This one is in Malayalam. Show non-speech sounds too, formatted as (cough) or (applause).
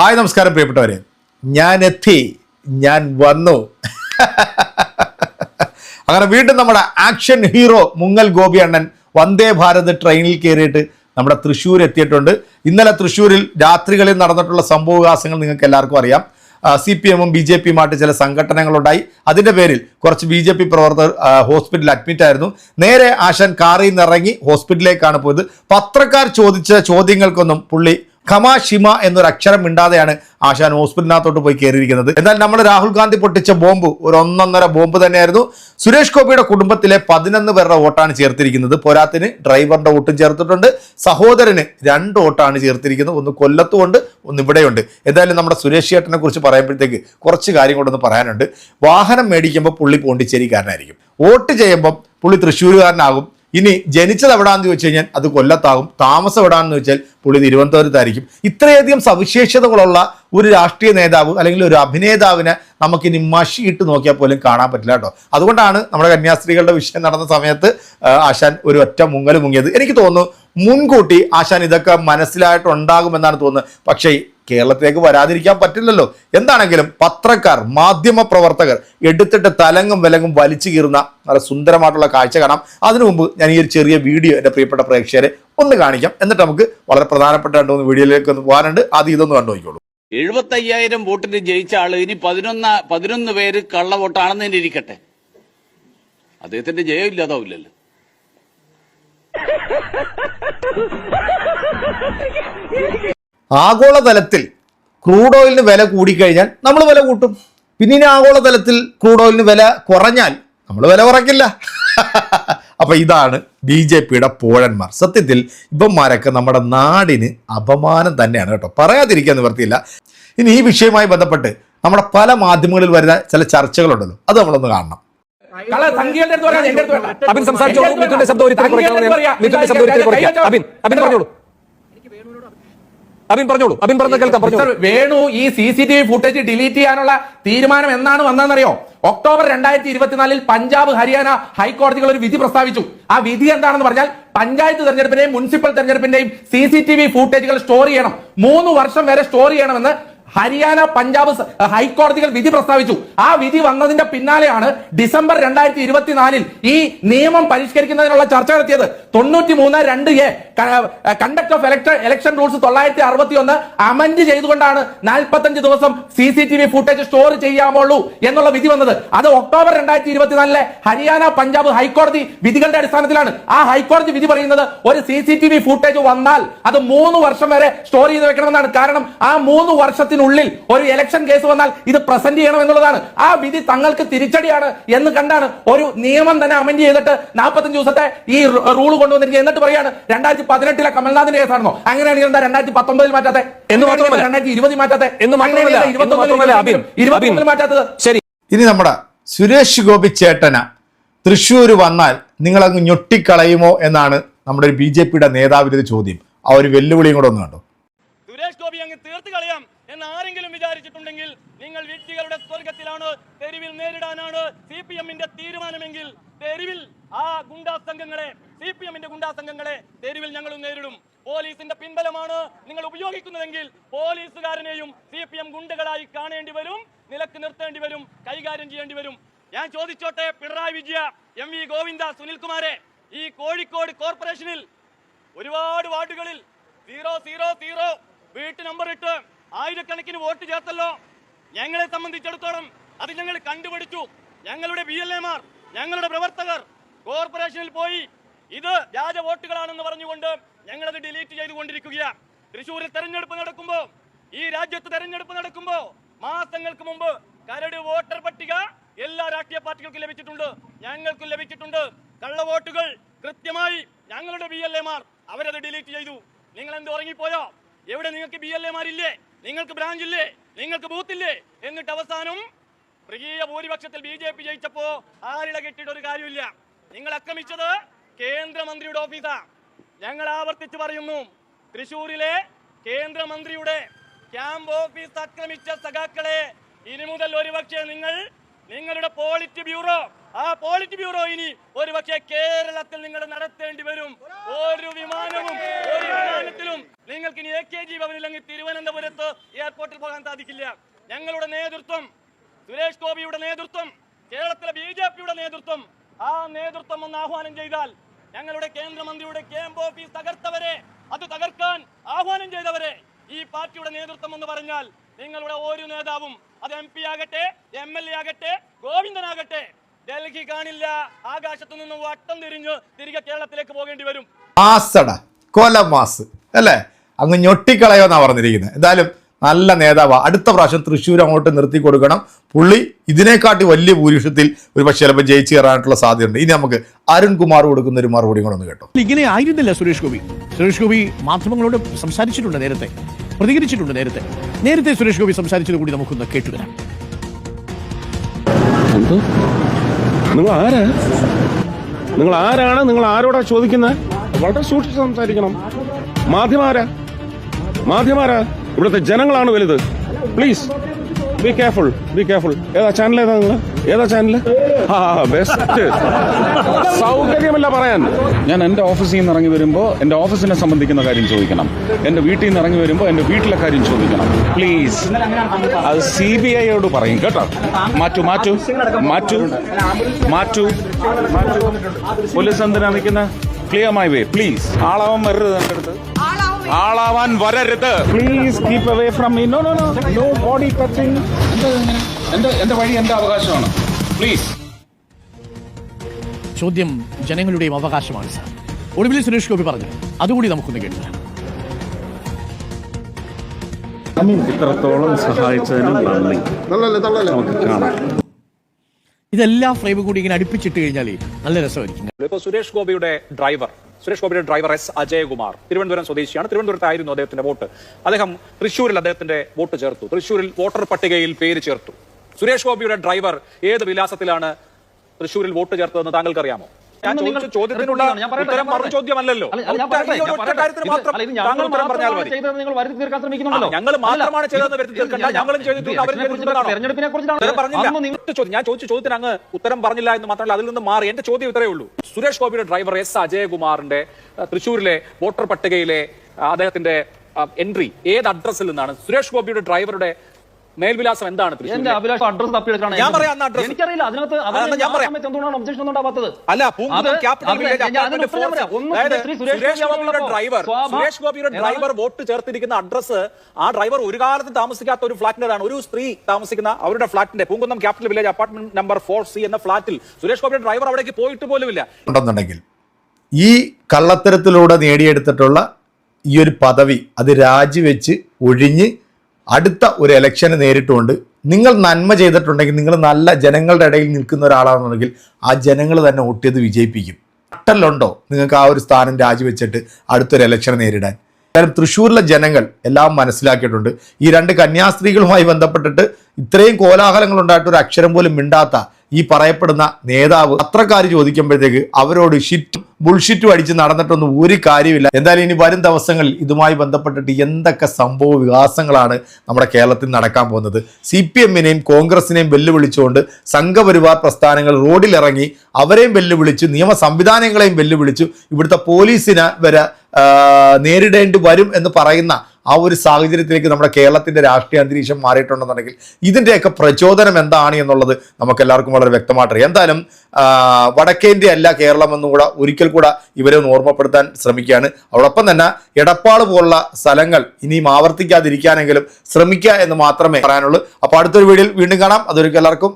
ഹായ് നമസ്കാരം പ്രിയപ്പെട്ടവരെ. ഞാൻ എത്തി. ഞാൻ വന്നു. അങ്ങനെ വീണ്ടും നമ്മുടെ ആക്ഷൻ ഹീറോ മുങ്ങൽ ഗോപി അണ്ണൻ വന്ദേ ഭാരത് ട്രെയിനിൽ കയറിയിട്ട് നമ്മുടെ തൃശ്ശൂർ എത്തിയിട്ടുണ്ട്. ഇന്നലെ തൃശ്ശൂരിൽ രാത്രികളിൽ നടന്നിട്ടുള്ള സംഭവവികാസങ്ങൾ നിങ്ങൾക്ക് എല്ലാവർക്കും അറിയാം. സി പി എമ്മും ബി ജെ പിയുമായിട്ട് ചില സംഘടനകളുണ്ടായി അതിന്റെ പേരിൽ കുറച്ച് ബി ജെ പി പ്രവർത്തകർ ഹോസ്പിറ്റലിൽ അഡ്മിറ്റ് ആയിരുന്നു. നേരെ ആശാൻ കാറിൽ നിന്ന് ഇറങ്ങി ഹോസ്പിറ്റലിലേക്കാണ് പോയത്. പത്രക്കാർ ചോദിച്ച ചോദ്യങ്ങൾക്കൊന്നും പുള്ളി ഖമ ഷിമ എന്നൊരു അക്ഷരം മിണ്ടാതെയാണ് ആശാൻ ഹോസ്പിറ്റലിനകത്തോട്ട് പോയി കയറിയിരിക്കുന്നത്. എന്നാൽ നമ്മൾ രാഹുൽ ഗാന്ധി പൊട്ടിച്ച ബോംബ് ഒരു ഒന്നൊന്നര ബോംബ് തന്നെയായിരുന്നു. സുരേഷ് ഗോപിയുടെ കുടുംബത്തിലെ പതിനൊന്ന് പേരുടെ വോട്ടാണ് ചേർത്തിരിക്കുന്നത്. പോരാത്തിന് ഡ്രൈവറുടെ വോട്ടും ചേർത്തിട്ടുണ്ട്. സഹോദരന് രണ്ട് വോട്ടാണ് ചേർത്തിരിക്കുന്നത്. ഒന്ന് കൊല്ലത്തുമുണ്ട് ഒന്ന് ഇവിടെയുണ്ട്. എന്തായാലും നമ്മുടെ സുരേഷ് ചേട്ടനെ കുറിച്ച് പറയുമ്പോഴത്തേക്ക് കുറച്ച് കാര്യം കൊണ്ടൊന്ന് പറയാനുണ്ട്. വാഹനം മേടിക്കുമ്പോൾ പുള്ളി പോണ്ടിച്ചേരിക്കാരനായിരിക്കും. വോട്ട് ചെയ്യുമ്പം പുള്ളി തൃശ്ശൂരുകാരനാകും. ഇനി ജനിച്ചത് എവിടാന്ന് ചോദിച്ചു കഴിഞ്ഞാൽ അത് കൊല്ലത്താകും. താമസം എവിടാന്ന് വെച്ചാൽ പുള്ളി തിരുവനന്തപുരത്തായിരിക്കും. ഇത്രയധികം സവിശേഷതകളുള്ള ഒരു രാഷ്ട്രീയ നേതാവ് അല്ലെങ്കിൽ ഒരു അഭിനേതാവിനെ നമുക്കിനി മഷിയിട്ട് നോക്കിയാൽ പോലും കാണാൻ പറ്റില്ല കേട്ടോ. അതുകൊണ്ടാണ് നമ്മുടെ കന്യാസ്ത്രീകളുടെ വിഷയം നടന്ന സമയത്ത് ആശാൻ ഒരു ഒറ്റ മുങ്ങൽ മുങ്ങിയത്. എനിക്ക് തോന്നുന്നു മുൻകൂട്ടി ആശാൻ ഇതൊക്കെ മനസ്സിലായിട്ടുണ്ടാകുമെന്നാണ് തോന്നുന്നത്. പക്ഷേ കേരളത്തിലേക്ക് വരാതിരിക്കാൻ പറ്റില്ലല്ലോ. എന്താണെങ്കിലും പത്രക്കാർ മാധ്യമ പ്രവർത്തകർ എടുത്തിട്ട് തലങ്ങും വിലങ്ങും വലിച്ചു കീറുന്ന നല്ല സുന്ദരമായിട്ടുള്ള കാഴ്ച കാണാം. അതിനു മുമ്പ് ഞാൻ ഈ ഒരു ചെറിയ വീഡിയോ എന്റെ പ്രിയപ്പെട്ട പ്രേക്ഷകരെ ഒന്ന് കാണിക്കാം. എന്നിട്ട് നമുക്ക് വളരെ പ്രധാനപ്പെട്ട രണ്ട് മൂന്ന് വീഡിയോയിലേക്ക് ഒന്ന് പോകാനുണ്ട്. അത് ഇതൊന്ന് കണ്ടു നോക്കിക്കോളൂ. എഴുപത്തി അയ്യായിരം വോട്ടിന് ജയിച്ച ആൾ ഇനി പതിനൊന്ന് പതിനൊന്ന് പേര് കള്ള വോട്ടാണെന്ന് തന്നെ ഇരിക്കട്ടെ. അദ്ദേഹത്തിന്റെ ജയം ഇല്ലാതാവില്ലല്ലോ. (laughs) ആഗോളതലത്തിൽ ക്രൂഡ് ഓയിലിന് വില കൂടിക്കഴിഞ്ഞാൽ നമ്മൾ വില കൂട്ടും. പിന്നെ ഇനി ആഗോളതലത്തിൽ ക്രൂഡ് ഓയിലിന് വില കുറഞ്ഞാൽ നമ്മൾ വില കുറയ്ക്കില്ല. (laughs) അപ്പൊ ഇതാണ് ബി ജെ പിയുടെ പോഴന്മാർ. സത്യത്തിൽ ഇവന്മാരൊക്കെ നമ്മുടെ നാടിന് അപമാനം തന്നെയാണ് കേട്ടോ. പറയാതിരിക്കാൻ നിവർത്തിയില്ല. ഇനി ഈ വിഷയവുമായി ബന്ധപ്പെട്ട് നമ്മുടെ പല മാധ്യമങ്ങളിൽ വരുന്ന ചില ചർച്ചകളുണ്ടല്ലോ. അത് നമ്മളൊന്ന് കാണണം. കള്ള സംഖ്യകളുടെ അടുത്ത് പറയാം, എന്റെ അടുത്ത് വേണ്ട. അബിൻ സംസാരിച്ചോളൂ. മിഥുന്റെ ശബ്ദം ഒരിത്തിരി പറയാം. മിഥുന്റെ ശബ്ദം ഒരിത്തിരി കുറയ്ക്കാം. അബിൻ അബിൻ പറഞ്ഞോളൂ. അബിൻ പറഞ്ഞോളൂ. അബിൻ പറഞ്ഞ കേൾക്കാം പറഞ്ഞു വേണു ഈ C C T V footage delete ചെയ്യാനുള്ള തീരുമാനം എന്നാണ് വന്നതെന്നറിയോ? ഒക്ടോബർ രണ്ടായിരത്തി ഇരുപത്തിനാലിൽ പഞ്ചാബ് ഹരിയാന ഹൈക്കോടതികൾ ഒരു വിധി പ്രസ്താവിച്ചു. ആ വിധി എന്താണെന്ന് പറഞ്ഞാൽ പഞ്ചായത്ത് തെരഞ്ഞെടുപ്പിന്റെയും മുനിസിപ്പൽ തെരഞ്ഞെടുപ്പിന്റെയും സി സി ടി വി ഫുട്ടേജുകൾ സ്റ്റോർ ചെയ്യണം. മൂന്ന് വർഷം വരെ സ്റ്റോർ ചെയ്യണമെന്ന് ഹരിയാന പഞ്ചാബ് ഹൈക്കോടതികൾ വിധി പ്രസ്താവിച്ചു. ആ വിധി വന്നതിന്റെ പിന്നാലെയാണ് ഡിസംബർ രണ്ടായിരത്തി ഇരുപത്തിനാലിൽ ഈ നിയമം പരിഷ്കരിക്കുന്നതിനുള്ള ചർച്ച നടത്തിയത്. തൊണ്ണൂറ്റി മൂന്ന് രണ്ട് A conduct of election election rules തൊള്ളായിരത്തി അറുപത്തി ഒന്ന് അമെന്റ് ചെയ്തുകൊണ്ടാണ് നാൽപ്പത്തഞ്ച് ദിവസം C C T V footage store ചെയ്യാമുള്ളൂ എന്നുള്ള വിധി വന്നത്. അത് ഒക്ടോബർ രണ്ടായിരത്തി ഇരുപത്തിനാലിലെ ഹരിയാന പഞ്ചാബ് ഹൈക്കോടതി വിധികളുടെ അടിസ്ഥാനത്തിലാണ്. ആ ഹൈക്കോടതി വിധി പറയുന്നത് ഒരു C C T V footage വന്നാൽ അത് മൂന്ന് വർഷം വരെ സ്റ്റോർ ചെയ്ത് വെക്കണമെന്നാണ്. കാരണം ആ മൂന്ന് വർഷത്തിനുള്ളിൽ ഒരു ഇലക്ഷൻ കേസ് വന്നാൽ ഇത് പ്രസന്റ് ചെയ്യണം എന്നുള്ളതാണ്. ആ വിധി തങ്ങൾക്ക് തിരിച്ചടിയാണ് എന്ന് കണ്ടാണ് ഒരു നിയമം തന്നെ അമെന്റ് ചെയ്തിട്ട് നാൽപ്പത്തഞ്ച് ദിവസത്തെ ഈ റൂൾ കൊണ്ടുവന്നിരിക്കുന്നത്. എന്നിട്ട് പറയാണ് രണ്ടായിരത്തി പതിനെട്ടിലെ കമൽനാഥിന്റെ കേസാണോ അങ്ങനെയാണെങ്കിൽ എന്താ രണ്ടായിരത്തി പത്തൊമ്പതിൽ മാറ്റാത്തെ? എന്ന് മാത്രമല്ല. രണ്ടായിരത്തി ഇരുപതിൽ മാറ്റാത്തെ? എന്ന് ഇരുപത്തൊന്നിൽ. മാറ്റാത്തത്? ശരി. ഇനി നമ്മുടെ സുരേഷ് ഗോപി ചേട്ടന തൃശ്ശൂർ വന്നാൽ നിങ്ങൾ അങ്ങ് ഞൊട്ടിക്കളയുമോ എന്നാണ് നമ്മുടെ ഒരു ബി ജെ പിയുടെ നേതാവിന്റെ ചോദ്യം. ആ ഒരു വെല്ലുവിളിയും കൂടെ ഒന്ന് കണ്ടു? സുരേഷ് ഗോപി അങ്ങ് തീർത്ത് കളയാം. എന്ന് ആരെങ്കിലും വിചാരിച്ചിട്ടുണ്ടെങ്കിൽ നിങ്ങൾ വ്യക്തികളുടെ സ്വർഗത്തിലാണ് തെരുവിൽ നേരിടാനാണ് സി പി എമ്മിന്റെ തീരുമാനമെങ്കിൽ തെരുവിൽ ആ ഗുണ്ടാ സംഘങ്ങളെ സി പി എമ്മിന്റെ ഗുണ്ടാ സംഘങ്ങളെ തെരുവിൽ ഞങ്ങളും നേരിടും. പോലീസിന്റെ പിൻബലമാണ് നിങ്ങൾ ഉപയോഗിക്കുന്നതെങ്കിൽ പോലീസുകാരനെയും സി പി എം ഗുണ്ടകളായി കാണേണ്ടി വരും നിലയ്ക്ക് നിർത്തേണ്ടി വരും കൈകാര്യം ചെയ്യേണ്ടി വരും. ഞാൻ ചോദിച്ചോട്ടെ പിണറായി വിജയ എം വി ഗോവിന്ദ സുനിൽകുമാരെ ഈ കോഴിക്കോട് കോർപ്പറേഷനിൽ ഒരുപാട് വാർഡുകളിൽ സീറോ സീറോ സീറോ വീട്ടു നമ്പർ ഇട്ട് ആയിരക്കണക്കിന് വോട്ട് ചേർത്തല്ലോ. ഞങ്ങളെ സംബന്ധിച്ചിടത്തോളം അത് ഞങ്ങൾ കണ്ടുപിടിച്ചു. ഞങ്ങളുടെ ബി എൽ എമാർ ഞങ്ങളുടെ പ്രവർത്തകർ കോർപ്പറേഷനിൽ പോയി ഇത് വ്യാജ വോട്ടുകളാണെന്ന് പറഞ്ഞുകൊണ്ട് ഞങ്ങളത് ഡിലീറ്റ് ചെയ്തുകൊണ്ടിരിക്കുകയാണ് തൃശ്ശൂരിൽ തെരഞ്ഞെടുപ്പ് നടക്കുമ്പോൾ ഈ രാജ്യത്ത് തെരഞ്ഞെടുപ്പ് നടക്കുമ്പോൾ മാസങ്ങൾക്ക് മുമ്പ് കരട് വോട്ടർ പട്ടിക എല്ലാ രാഷ്ട്രീയ പാർട്ടികൾക്കും ലഭിച്ചിട്ടുണ്ട്. ഞങ്ങൾക്കും ലഭിച്ചിട്ടുണ്ട്. കള്ളവോട്ടുകൾ കൃത്യമായി ഞങ്ങളുടെ ബി എൽ എമാർ അവരത് ഡിലീറ്റ് ചെയ്തു. നിങ്ങൾ എന്ത് ഉറങ്ങിപ്പോയോ? എവിടെ നിങ്ങൾക്ക് ബി എൽ എമാരില്ലേ നിങ്ങൾക്ക് ബ്രാഞ്ച് ഇല്ലേ നിങ്ങൾക്ക് ബൂത്ത് ഇല്ലേ എന്നിട്ട് അവസാനം മൃഗീയ ഭൂരിപക്ഷത്തിൽ ബി ജെ പി ജയിച്ചപ്പോ ആരിട കിട്ടിയിട്ട് ഒരു കാര്യമില്ല നിങ്ങൾ അക്രമിച്ചത് കേന്ദ്രമന്ത്രിയുടെ ഓഫീസാ. ഞങ്ങൾ ആവർത്തിച്ച് പറയുന്നു തൃശൂരിലെ കേന്ദ്രമന്ത്രിയുടെ ക്യാമ്പ് ഓഫീസ് ആക്രമിച്ച സഖാക്കളെ ഇനി മുതൽ ഒരുപക്ഷെ നിങ്ങൾ നിങ്ങളുടെ പോളിറ്റ് ബ്യൂറോ. ആ പോളിറ്റ് ബ്യൂറോ ഇനി ഒരുപക്ഷെ കേരളത്തിൽ നിങ്ങൾ നടത്തേണ്ടി വരും. ഒരു വിമാനവും ഒരു വിമാനത്തിലും നിങ്ങൾക്ക് ഇനി എ കെ ജി ഭവനില്ലെങ്കിൽ തിരുവനന്തപുരത്ത് എയർപോർട്ടിൽ പോകാൻ സാധിക്കില്ല. ഞങ്ങളുടെ നേതൃത്വം സുരേഷ് ഗോപിയുടെ നേതൃത്വം കേരളത്തിലെ ബി ജെ പിയുടെ നേതൃത്വം ആ നേതൃത്വം ഒന്ന് ആഹ്വാനം ചെയ്താൽ ഞങ്ങളുടെ കേന്ദ്രമന്ത്രിയുടെ ക്യാമ്പ് ഓഫീസ് തകർത്തവരെ അത് തകർക്കാൻ ആഹ്വാനം ചെയ്തവരെ ഈ പാർട്ടിയുടെ നേതൃത്വം എന്ന് പറഞ്ഞാൽ നിങ്ങളുടെ ഒരു നേതാവും അത് എം പി ആകട്ടെ എം എൽ എ ആകട്ടെ ഗോവിന്ദനാകട്ടെ. ഡൽഹി കാണില്ല ആകാശത്തു നിന്ന് വട്ടം തിരിഞ്ഞു തിരികെ കേരളത്തിലേക്ക് പോകേണ്ടി വരും. മാസട കൊലമാസ് അല്ലേ? അങ്ങ് ഞൊട്ടിക്കളയോന്നാ പറഞ്ഞിരിക്കുന്നത്. എന്തായാലും നല്ല നേതാവ്. അടുത്ത പ്രാവശ്യം തൃശ്ശൂർ അങ്ങോട്ട് നിർത്തി കൊടുക്കണം. പുള്ളി ഇതിനെക്കാട്ടി വലിയ ഭൂരിപക്ഷത്തിൽ ഒരു പക്ഷേ ചിലപ്പോൾ ജയിച്ചു കയറാനായിട്ടുള്ള സാധ്യതയുണ്ട്. ഇനി നമുക്ക് അരുൺകുമാർ കൊടുക്കുന്ന ഒരു മറുപടി കൂടെ ഒന്ന് കേട്ടോ. ഇങ്ങനെ ആയിരുന്നില്ല സുരേഷ് ഗോപി. സുരേഷ് ഗോപി മാധ്യമങ്ങളോട് സംസാരിച്ചിട്ടുണ്ട് നേരത്തെ. പ്രതികരിച്ചിട്ടുണ്ട് നേരത്തെ. നേരത്തെ സുരേഷ് ഗോപി സംസാരിച്ചത് കൂടി നമുക്കൊന്ന് കേട്ടുവരാം. നിങ്ങൾ ആരാ? നിങ്ങൾ ആരാണ്? നിങ്ങൾ ആരോടാ ചോദിക്കുന്നത് വളരെ സൂക്ഷിച്ച് സംസാരിക്കണം. മാധ്യമാരാ മാധ്യമാരാ ഇവിടുത്തെ ജനങ്ങളാണ് വലുത്. Please. Be careful be careful ഏതാ ചാനൽ ഏതാ നിങ്ങൾ ഏതാ ചാനൽ ബെസ്റ്റ് സൗകര്യമല്ല പറയാൻ. ഞാൻ എന്റെ ഓഫീസിൽ നിന്ന് ഇറങ്ങി വരുമ്പോൾ എന്റെ ഓഫീസിനെ സംബന്ധിക്കുന്ന കാര്യം ചോദിക്കണം. എന്റെ വീട്ടിൽ നിന്ന് ഇറങ്ങി വരുമ്പോൾ എന്റെ വീട്ടിലെ കാര്യം ചോദിക്കണം. പ്ലീസ് അത് സി ബി ഐയോട് പറയും കേട്ടോ. മാറ്റു മാറ്റു മാറ്റു മാറ്റു. പോലീസ് എന്തിനാ നിൽക്കുന്ന? ക്ലിയർ മൈ വേ പ്ലീസ് ആളാവാൻ വരരുത് എന്റെ അടുത്ത്. ആളാവാൻ വരരുത്. Please keep away from me no no no no body touching എന്റെ എന്റെ വഴി എന്റെ അവകാശമാണ്. പ്ലീസ് ചോദ്യം ജനങ്ങളുടെയും അവകാശമാണ് സാർ. ഒടുവിൽ സുരേഷ് ഗോപി പറഞ്ഞു. അതുകൂടി നമുക്കൊന്ന് കേട്ടില്ല ഇത്രത്തോളം സഹായിച്ചതിന് നന്ദി. നമുക്ക് കാണാം. ഇതെല്ലാം ഫ്രെയിം കൂടി ഇങ്ങനെ അടുപ്പിച്ചിട്ട് കഴിഞ്ഞാൽ നല്ല രസമായിരിക്കും. ഇപ്പൊ സുരേഷ് ഗോപിയുടെ ഡ്രൈവർ. സുരേഷ് ഗോപിയുടെ ഡ്രൈവർ എസ് അജയകുമാർ. തിരുവനന്തപുരം സ്വദേശിയാണ്. തിരുവനന്തപുരത്തായിരുന്നു അദ്ദേഹത്തിന്റെ വോട്ട്. അദ്ദേഹം തൃശ്ശൂരിൽ അദ്ദേഹത്തിന്റെ വോട്ട് ചേർത്തു. തൃശ്ശൂരിൽ വോട്ടർ പട്ടികയിൽ പേര് ചേർത്തു. സുരേഷ് ഗോപിയുടെ ഡ്രൈവർ ഏത് വിലാസത്തിലാണ് തൃശ്ശൂരിൽ വോട്ട് ചേർത്തതെന്ന് താങ്കൾക്ക് അറിയാമോ ഞാൻ ചോദിച്ച ചോദ്യത്തിനുള്ള ഉത്തരം മറു ചോദ്യമല്ലല്ലോ. ഞങ്ങൾ മാത്രമാണ് ചെയ്തതെന്ന് വരുത്തി തീർക്കണ്ട ഞങ്ങളും ചെയ്തിട്ടുണ്ട് ഞാൻ ചോദിച്ച ചോദ്യത്തിന് അങ്ങ് ഉത്തരം പറഞ്ഞില്ല എന്ന് മാത്രമല്ല അതിൽ നിന്ന് മാറി. എന്റെ ചോദ്യം ഇത്രയേ ഉള്ളൂ. സുരേഷ് ഗോപിയുടെ ഡ്രൈവർ എസ് അജയകുമാറിന്റെ തൃശ്ശൂരിലെ വോട്ടർ പട്ടികയിലെ അദ്ദേഹത്തിന്റെ എൻട്രി ഏത് അഡ്രസ്സിൽ നിന്നാണ്? സുരേഷ് ഗോപിയുടെ ഡ്രൈവറുടെ മേൽവിലാസം എന്താണ് എന്റെ? അഭിലാഷം അഡ്രസ് തപ്പിയെടുക്കാണ്? ഞാൻ പറയാം അന്ന് address. എനിക്കറിയില്ല. അതിനകത്ത് ഞാൻ പറയാം. എന്തുകൊണ്ടാണ് ഒബ്ജക്ഷൻ ഉണ്ടാവാത്തത്? അല്ല ഡ്രൈവർ സുരേഷ് ഗോപിയുടെ ഡ്രൈവർ വോട്ട് ചേർത്തിരിക്കുന്ന അഡ്രസ് ആ ഡ്രൈവർ ഒരു കാലത്ത് താമസിക്കാത്ത ഒരു ഫ്ലാറ്റിന്റേതാണ് ഒരു സ്ത്രീ താമസിക്കുന്ന അവരുടെ ഫ്ളാറ്റിന്റെ Poonkunnam capital village apartment number four C എന്ന ഫ്ളാറ്റിൽ സുരേഷ് ഗോപിയുടെ ഡ്രൈവർ അവിടേക്ക് പോയിട്ട് പോലുമില്ല. ഉണ്ടെന്നുണ്ടെങ്കിൽ ഈ കള്ളത്തരത്തിലൂടെ നേടിയെടുത്തിട്ടുള്ള ഈ ഒരു പദവി അത് രാജിവെച്ച് ഒഴിഞ്ഞ് അടുത്ത ഒരു ഇലക്ഷന് നേരിട്ടുകൊണ്ട് നിങ്ങൾ നന്മ ചെയ്തിട്ടുണ്ടെങ്കിൽ നിങ്ങൾ നല്ല ജനങ്ങളുടെ ഇടയിൽ നിൽക്കുന്ന ഒരാളാണെന്നുണ്ടെങ്കിൽ ആ ജനങ്ങൾ തന്നെ വോട്ട് വിജയിപ്പിക്കും. പട്ടല്ലുണ്ടോ നിങ്ങൾക്ക് ആ ഒരു സ്ഥാനം രാജിവെച്ചിട്ട് അടുത്തൊരു ഇലക്ഷൻ നേരിടാൻ? കാരണം തൃശ്ശൂരിലെ ജനങ്ങൾ എല്ലാം മനസ്സിലാക്കിയിട്ടുണ്ട്. ഈ രണ്ട് കന്യാസ്ത്രീകളുമായി ബന്ധപ്പെട്ടിട്ട് ഇത്രയും കോലാഹലങ്ങൾ ഉണ്ടായിട്ട് ഒരു അക്ഷരം പോലും മിണ്ടാത്ത ഈ പറയപ്പെടുന്ന നേതാവ് പത്രക്കാർ ചോദിക്കുമ്പോഴത്തേക്ക് അവരോട് ഷിറ്റും ബുൾഷിറ്റും അടിച്ച് നടന്നിട്ടൊന്നും ഒരു കാര്യമില്ല. എന്തായാലും ഇനി വരും ദിവസങ്ങളിൽ ഇതുമായി ബന്ധപ്പെട്ടിട്ട് എന്തൊക്കെ സംഭവ വികാസങ്ങളാണ് നമ്മുടെ കേരളത്തിൽ നടക്കാൻ പോകുന്നത്. സി പി എമ്മിനെയും കോൺഗ്രസിനെയും വെല്ലുവിളിച്ചുകൊണ്ട് സംഘപരിവാർ പ്രസ്ഥാനങ്ങൾ റോഡിലിറങ്ങി അവരെയും വെല്ലുവിളിച്ചു നിയമ സംവിധാനങ്ങളെയും വെല്ലുവിളിച്ചു ഇവിടുത്തെ പോലീസിനെ വരെ നേരിടേണ്ടി വരും എന്ന് പറയുന്ന ആ ഒരു സാഹചര്യത്തിലേക്ക് നമ്മുടെ കേരളത്തിന്റെ രാഷ്ട്രീയ അന്തരീക്ഷം മാറിയിട്ടുണ്ടെന്നുണ്ടെങ്കിൽ ഇതിന്റെയൊക്കെ പ്രചോദനം എന്താണ് എന്നുള്ളത് നമുക്ക് എല്ലാവർക്കും വളരെ വ്യക്തമായിട്ടറിയാം. എന്തായാലും വടക്കേന്ത്യ അല്ല കേരളം എന്നും കൂടെ ഒരിക്കൽ കൂടെ ഇവരെ ഒന്ന് ഓർമ്മപ്പെടുത്താൻ ശ്രമിക്കുകയാണ്. അതോടൊപ്പം തന്നെ എടപ്പാൾ പോലുള്ള സ്ഥലങ്ങൾ ഇനിയും ആവർത്തിക്കാതിരിക്കാനെങ്കിലും ശ്രമിക്കുക എന്ന് മാത്രമേ പറയാനുള്ളൂ. അപ്പോൾ അടുത്തൊരു വീഡിയോയിൽ വീണ്ടും കാണാം. അതൊരിക്കൽ എല്ലാവർക്കും